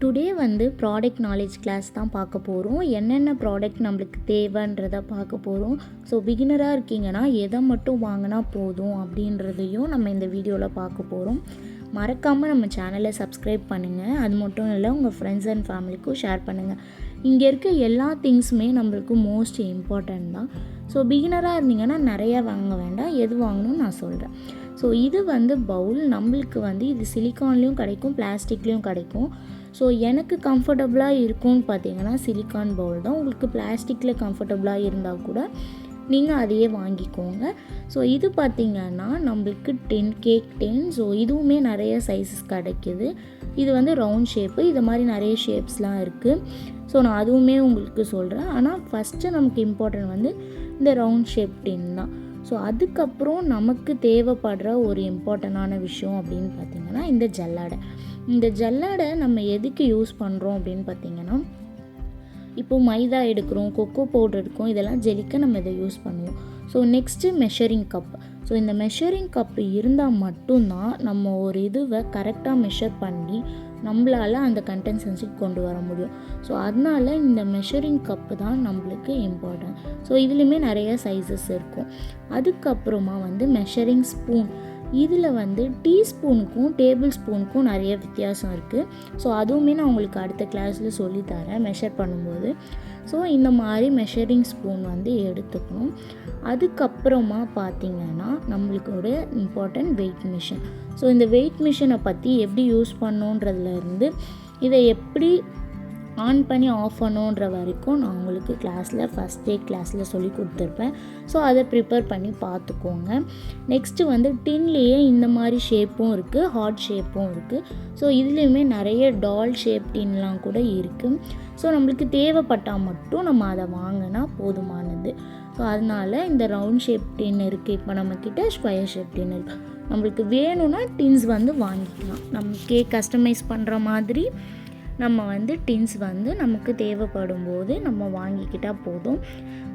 Today வந்து product knowledge class தான் பார்க்க போகிறோம் என்னென்ன ப்ராடக்ட் நம்மளுக்கு தேவைன்றதை பார்க்க போகிறோம் ஸோ பிகினராக இருக்கீங்கன்னா எதை மட்டும் வாங்கினா போதும் அப்படின்றதையும் நம்ம இந்த வீடியோவில் பார்க்க போகிறோம் மறக்காமல் நம்ம சேனலை சப்ஸ்கிரைப் பண்ணுங்கள் அது மட்டும் இல்லை உங்கள் ஃப்ரெண்ட்ஸ் அண்ட் ஃபேமிலிக்கும் ஷேர் பண்ணுங்கள் இங்கே இருக்க எல்லா திங்ஸுமே நம்மளுக்கு மோஸ்ட் இம்பார்ட்டண்ட் தான். ஸோ பிகினராக இருந்தீங்கன்னா நிறையா வாங்க வேண்டாம். எது வாங்கணும்னு நான் சொல்கிறேன் ஸோ இது வந்து பவுல் நம்மளுக்கு வந்து இது சிலிக்கான்லேயும் கிடைக்கும் பிளாஸ்டிக்லேயும் கிடைக்கும். ஸோ எனக்கு கம்ஃபர்டபுளாக இருக்கும்னு பார்த்தீங்கன்னா சிலிக்கான் பவுல் தான். உங்களுக்கு பிளாஸ்டிக்கில் கம்ஃபர்டபுளாக இருந்தால் கூட நீங்கள் அதையே வாங்கிக்கோங்க. ஸோ இது பார்த்திங்கன்னா நம்மளுக்கு டென் கேக் டென் ஸோ இதுவுமே நிறைய சைஸஸ் கிடைக்கிது. இது வந்து ரவுண்ட் ஷேப்பு இது மாதிரி நிறைய ஷேப்ஸ்லாம் இருக்குது ஸோ நான் அதுவுமே உங்களுக்கு சொல்கிறேன் ஆனால் ஃபஸ்ட்டு நமக்கு இம்பார்ட்டன்ட் வந்து இந்த ரவுண்ட் ஷேப் டென் தான். ஸோ அதுக்கப்புறம் நமக்கு தேவைப்படுற ஒரு இம்பார்ட்டண்டான விஷயம் அப்படின்னு பார்த்திங்கன்னா இந்த ஜல்லாடை. இந்த ஜல்லாடை நம்ம எதுக்கு யூஸ் பண்ணுறோம் அப்படின்னு பார்த்திங்கன்னா இப்போது மைதா எடுக்கிறோம் கொக்கோ பவுடர் எடுக்கும் இதெல்லாம் ஜெலிக்க நம்ம இதை யூஸ் பண்ணுவோம். So next measuring cup so இந்த மெஷரிங் கப் இருந்தால் மட்டும்தான் நம்ம ஒரு இதுவை கரெக்டாக மெஷர் பண்ணி நம்மளால் அந்த கண்டென்சன்ஸுக்கு கொண்டு வர முடியும். ஸோ அதனால் இந்த மெஷரிங் கப்பு தான் நம்மளுக்கு இம்பார்ட்டன்ட் ஸோ இதுலேயுமே நிறைய சைஸஸ் இருக்கும். அதுக்கப்புறமா வந்து மெஷரிங் ஸ்பூன் இதில் வந்து டீஸ்பூனுக்கும் டேபிள் ஸ்பூனுக்கும் நிறைய வித்தியாசம் இருக்குது ஸோ அதுவுமே நான் உங்களுக்கு அடுத்த கிளாஸில் சொல்லித்தரேன் மெஷர் பண்ணும்போது. ஸோ இந்த மாதிரி மெஷரிங் ஸ்பூன் வந்து எடுத்துக்கணும். அதுக்கப்புறமா பார்த்திங்கன்னா நம்மளுக்கு ஒரு இம்பார்ட்டண்ட் வெயிட் மிஷின் ஸோ இந்த வெயிட் மிஷினை பற்றி எப்படி யூஸ் பண்ணுன்றதுலேருந்து இதை எப்படி ஆன் பண்ணி ஆஃப் பண்ணுன்ற வரைக்கும் நான் உங்களுக்கு கிளாஸில் ஃபஸ்ட் டே கிளாஸில் சொல்லி கொடுத்துருப்பேன். ஸோ அதை ப்ரிப்பேர் பண்ணி பார்த்துக்கோங்க. நெக்ஸ்ட்டு வந்து டின்லேயே இந்த மாதிரி ஷேப்பும் இருக்குது ஹார்ட் ஷேப்பும் இருக்குது ஸோ இதுலேயுமே நிறைய டால் ஷேப் டின்லாம் கூட இருக்குது ஸோ நம்மளுக்கு தேவைப்பட்டால் மட்டும் நம்ம அதை வாங்கினா போதுமானது. ஸோ அதனால் இந்த ரவுண்ட் ஷேப் டின் இருக்குது இப்போ நம்மக்கிட்ட ஸ்கொயர் ஷேப் டின் இருக்குது நம்மளுக்கு வேணும்னா டின்ஸ் வந்து வாங்கிக்கலாம். நம்ம கேக் கஸ்டமைஸ் பண்ணுற மாதிரி நம்ம வந்து டின்ஸ் வந்து நமக்கு தேவைப்படும் போது நம்ம வாங்கிக்கிட்டால் போதும்.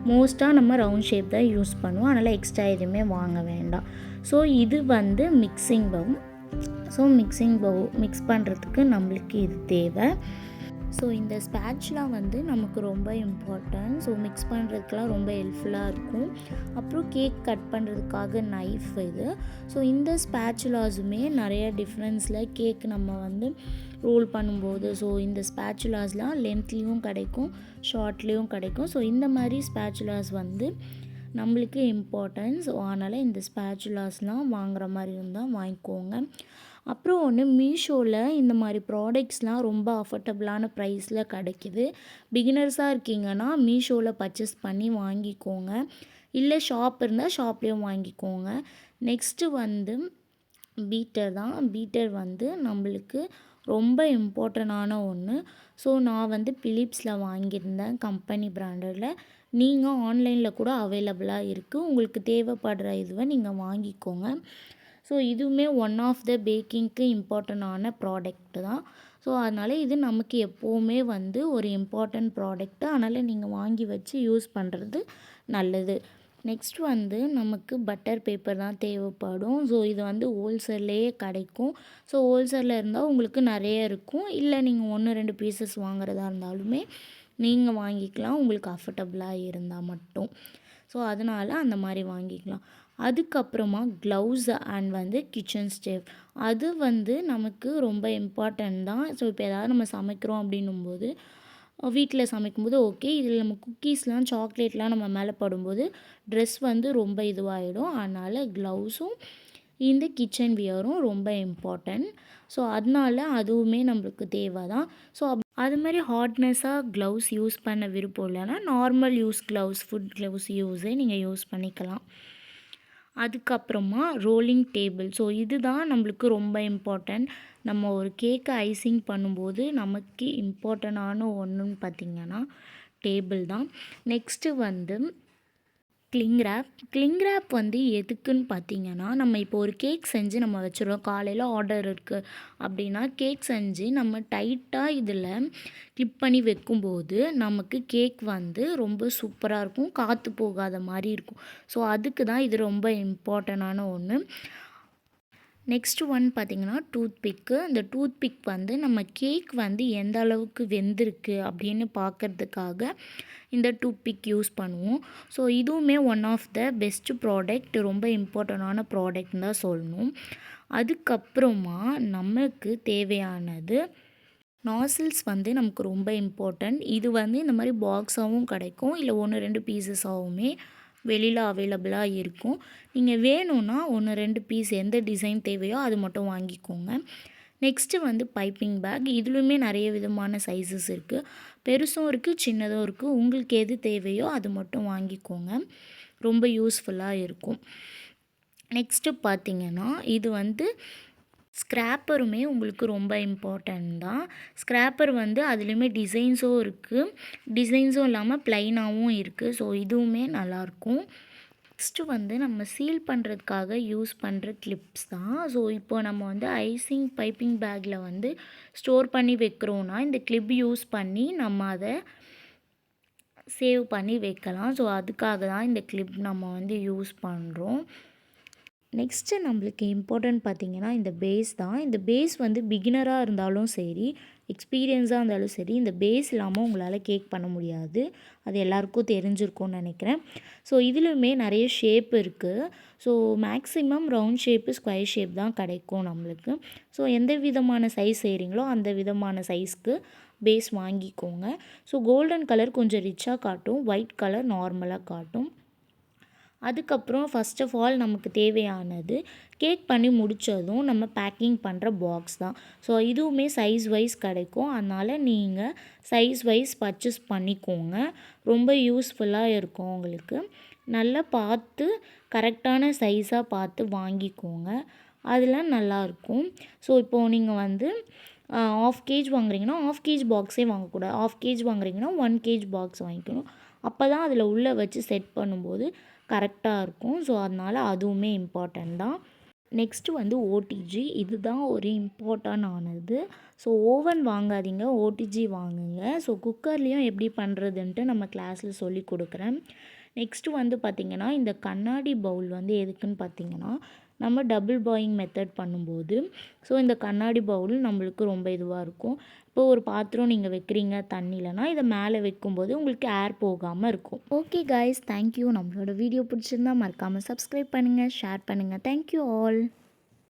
மோஸ்ட்டாக நம்ம ரவுண்ட் ஷேப் தான் யூஸ் பண்ணுவோம். அதனால் எக்ஸ்ட்ரா எதுவுமே வாங்க வேண்டாம். ஸோ இது வந்து மிக்சிங் பவு ஸோ மிக்சிங் பவு மிக்ஸ் பண்ணுறதுக்கு நம்மளுக்கு இது தேவை. ஸோ இந்த ஸ்பேட்ச்லாம் வந்து நமக்கு ரொம்ப இம்பார்ட்டன்ட் ஸோ மிக்ஸ் பண்ணுறதுக்கெலாம் ரொம்ப ஹெல்ப்ஃபுல்லாக இருக்கும். அப்புறம் கேக் கட் பண்ணுறதுக்காக நைஃப் இது. ஸோ இந்த ஸ்பேச்சுலாஸுமே நிறைய டிஃப்ரென்ஸில் கேக் நம்ம வந்து ரோல் பண்ணும்போது ஸோ இந்த ஸ்பேச்சுலாஸ்லாம் லென்த்லேயும் கிடைக்கும் ஷார்ட்லேயும் கிடைக்கும். ஸோ இந்த மாதிரி ஸ்பேச்சுலாஸ் வந்து நம்மளுக்கு இம்பார்ட்டன்ஸ் அதனால் இந்த ஸ்பேச்சுலாஸ்லாம் வாங்குகிற மாதிரி இருந்தால் வாங்கிக்கோங்க. அப்புறம் ஒன்று மீஷோவில் இந்த மாதிரி ப்ராடக்ட்ஸ்லாம் ரொம்ப அஃபர்டபுளான ப்ரைஸில் கிடைக்கிது. பிகினர்ஸாக இருக்கீங்கன்னா மீஷோவில் பர்ச்சேஸ் பண்ணி வாங்கிக்கோங்க. இல்லை ஷாப் இருந்தால் ஷாப்லேயும் வாங்கிக்கோங்க. நெக்ஸ்ட்டு வந்து பீட்டர் தான். பீட்டர் வந்து நம்மளுக்கு ரொம்ப இம்பார்ட்டண்டான ஒன்று ஸோ நான் வந்து பிலிப்ஸில் வாங்கியிருந்தேன் கம்பெனி ப்ராண்டடில் நீங்கள் ஆன்லைனில் கூட அவைலபிளாக இருக்குது உங்களுக்கு தேவைப்படுற இதுவை நீங்கள் வாங்கிக்கோங்க. ஸோ இதுவுமே ஒன் ஆஃப் த பேக்கிங்க்கு இம்பார்ட்டண்டான ப்ராடக்ட் தான். ஸோ அதனால் இது நமக்கு எப்போவுமே வந்து ஒரு இம்பார்ட்டண்ட் ப்ராடக்ட்டு அதனால் நீங்கள் வாங்கி வச்சு யூஸ் பண்ணுறது நல்லது. நெக்ஸ்ட் வந்து நமக்கு பட்டர் பேப்பர் தான் தேவைப்படும். ஸோ இது வந்து ஹோல்சேல்லையே கிடைக்கும். ஸோ ஹோல்சேலில் இருந்தால் உங்களுக்கு நிறைய இருக்கும். இல்லை நீங்கள் ஒன்று ரெண்டு பீசஸ் வாங்குறதா இருந்தாலுமே நீங்கள் வாங்கிக்கலாம். உங்களுக்கு அஃபர்டபுளாக இருந்தால் மட்டும். ஸோ அதனால் அந்த மாதிரி வாங்கிக்கலாம். அதுக்கப்புறமா க்ளவுஸ் அண்ட் வந்து கிச்சன் ஸ்டேவ் அது வந்து நமக்கு ரொம்ப இம்பார்ட்டண்ட் தான். ஸோ இப்போ ஏதாவது நம்ம சமைக்கிறோம் அப்படின்னும்போது வீட்டில் சமைக்கும்போது ஓகே இதில் நம்ம குக்கீஸ்லாம் சாக்லேட்லாம் நம்ம மேலே படும்போது ட்ரெஸ் வந்து ரொம்ப இதுவாகிடும் அதனால் க்ளவுஸும் இந்த கிச்சன் வியரும் ரொம்ப இம்பார்ட்டண்ட் ஸோ அதனால அதுவுமே நம்மளுக்கு தேவை தான். ஸோ அது மாதிரி ஹாட்னஸாக க்ளவுஸ் யூஸ் பண்ண விருப்பம் இல்லைன்னா normal use gloves food gloves யூஸே நீங்கள் யூஸ் பண்ணிக்கலாம். அதுக்கப்புறமா ரோலிங் டேபிள் ஸோ இதுதான் நம்மளுக்கு ரொம்ப இம்பார்ட்டண்ட் நம்ம ஒரு கேக்கை ஐசிங் பண்ணும்போது நமக்கு இம்பார்ட்டண்டான ஒன்றுன்னு பார்த்திங்கன்னா டேபிள் தான். நெக்ஸ்ட்டு வந்து கிளிங் ரேப் கிளிங் ரேப் வந்து எதுக்குன்னு பார்த்தீங்கன்னா நம்ம இப்போ ஒரு கேக் செஞ்சு நம்ம வச்சுருவோம் காலையில் ஆர்டர் இருக்குது அப்படின்னா கேக் செஞ்சு நம்ம டைட்டாக இதில் கிளிப் பண்ணி வைக்கும்போது நமக்கு கேக் வந்து ரொம்ப சூப்பராக இருக்கும். காற்று போகாத மாதிரி இருக்கும். ஸோ அதுக்கு தான் இது ரொம்ப இம்பார்ட்டண்டான ஒன்று நெக்ஸ்ட் ஒன் பார்த்திங்கன்னா டூத் பிக்கு இந்த வந்து நம்ம கேக் வந்து எந்த அளவுக்கு வெந்திருக்கு அப்படின்னு பார்க்கறதுக்காக இந்த டூத் பிக் யூஸ் பண்ணுவோம். ஸோ இதுவுமே one of the best product ரொம்ப இம்பார்ட்டண்டான ப்ராடக்ட்னு தான் சொல்லணும். அதுக்கப்புறமா நமக்கு தேவையானது நாசில்ஸ் வந்து நமக்கு ரொம்ப இம்பார்ட்டண்ட் இது வந்து இந்த மாதிரி பாக்ஸாகவும் கிடைக்கும். இல்லை ஒன்று ரெண்டு பீசஸாகவுமே வெளியில் அவைலபிளாக இருக்கும். நீங்கள் வேணும்னா ஒன்று ரெண்டு பீஸ் எந்த டிசைன் தேவையோ அது மட்டும் வாங்கிக்கோங்க. நெக்ஸ்ட்டு வந்து பைப்பிங் பேக் இதுலேயுமே நிறைய விதமான சைஸஸ் இருக்குது பெருசும் இருக்குது சின்னதும் இருக்குது உங்களுக்கு எது தேவையோ அது மட்டும் வாங்கிக்கோங்க. ரொம்ப யூஸ்ஃபுல்லாக இருக்கும். நெக்ஸ்ட்டு பார்த்தீங்கன்னா இது வந்து ஸ்க்ராப்பருமே உங்களுக்கு ரொம்ப இம்பார்ட்டண்ட் தான். ஸ்க்ராப்பர் வந்து அதுலேயுமே டிசைன்ஸும் இருக்குது டிசைன்ஸும் இல்லாமல் ப்ளைனாகவும் இருக்குது ஸோ இதுவுமே நல்லாயிருக்கும் நெக்ஸ்ட்டு வந்து நம்ம சீல் பண்ணுறதுக்காக யூஸ் பண்ணுற கிளிப்ஸ் தான். ஸோ இப்போ நம்ம வந்து ஐசிங் பைப்பிங் பேக்கில் வந்து ஸ்டோர் பண்ணி வைக்கிறோன்னா இந்த கிளிப் யூஸ் பண்ணி நம்ம அதை சேவ் பண்ணி வைக்கலாம். ஸோ அதுக்காக தான் இந்த கிளிப் நம்ம வந்து யூஸ் பண்ணுறோம் நெக்ஸ்ட்டு நம்மளுக்கு இம்பார்ட்டன்ட் பார்த்திங்கன்னா இந்த பேஸ் தான். இந்த பேஸ் வந்து பிகினராக இருந்தாலும் சரி எக்ஸ்பீரியன்ஸாக இருந்தாலும் சரி இந்த பேஸ் இல்லாமல் உங்களால் கேக் பண்ண முடியாது. அது எல்லாருக்கும் தெரிஞ்சிருக்கும்னு நினைக்கிறேன். ஸோ இதுலையுமே நிறைய ஷேப் இருக்குது so maximum round shape square shape தான் கிடைக்கும் நம்மளுக்கு. ஸோ எந்த விதமான சைஸ் செய்கிறீங்களோ அந்த விதமான சைஸ்க்கு பேஸ் வாங்கிக்கோங்க. ஸோ கோல்டன் கலர் கொஞ்சம் ரிச்சாக காட்டும் ஒயிட் கலர் நார்மலாக காட்டும். அதுக்கப்புறம் ஃபஸ்ட் ஆஃப் ஆல் நமக்கு தேவையானது கேக் பண்ணி முடித்ததும் நம்ம பேக்கிங் பண்ணுற பாக்ஸ் தான். ஸோ இதுவுமே சைஸ் வைஸ் கிடைக்கும். அதனால் நீங்கள் சைஸ் வைஸ் பர்ச்சேஸ் பண்ணிக்கோங்க. ரொம்ப யூஸ்ஃபுல்லாக இருக்கும் உங்களுக்கு. நல்லா பார்த்து கரெக்டான சைஸாக பார்த்து வாங்கிக்கோங்க. அதெல்லாம் நல்லாயிருக்கும் ஸோ இப்போது நீங்கள் வந்து ஆஃப் கேஜ் வாங்குறீங்கன்னா ஆஃப் கேஜ் பாக்ஸே வாங்கக்கூடாது. ஆஃப் கேஜ் வாங்குறீங்கன்னா ஒன் கேஜ் பாக்ஸ் வாங்கிக்கணும். அப்போ தான் அதில் உள்ளே வச்சு செட் பண்ணும்போது கரெக்டாக இருக்கும். ஸோ அதனால் அதுவுமே இம்பார்ட்டண்ட் தான். நெக்ஸ்ட்டு வந்து ஓடிஜி இதுதான் ஒரு இம்பார்ட்டன் ஆனது. ஸோ ஓவன் வாங்காதீங்க. ஓடிஜி வாங்குங்க. ஸோ குக்கர்லேயும் எப்படி பண்ணுறதுன்ட்டு நம்ம கிளாஸில் சொல்லி கொடுக்குறேன். நெக்ஸ்ட்டு வந்து பார்த்திங்கன்னா இந்த கண்ணாடி பவுல் வந்து எதுக்குன்னு பார்த்திங்கன்னா நம்ம டபுள் பாயிங் மெத்தட் பண்ணும்போது ஸோ இந்த கண்ணாடி பவுல் நம்மளுக்கு ரொம்ப இதுவாக இருக்கும். இப்போ ஒரு பாத்திரம் நீங்கள் வைக்கிறீங்க தண்ணியிலனா இதை மேலே வைக்கும்போது உங்களுக்கு ஏர் போகாமல் இருக்கும். ஓகே காய்ஸ் தேங்க்யூ நம்மளோட வீடியோ பிடிச்சிருந்தா மறக்காமல் சப்ஸ்கிரைப் பண்ணுங்கள் ஷேர் பண்ணுங்கள் தேங்க்யூ ஆல்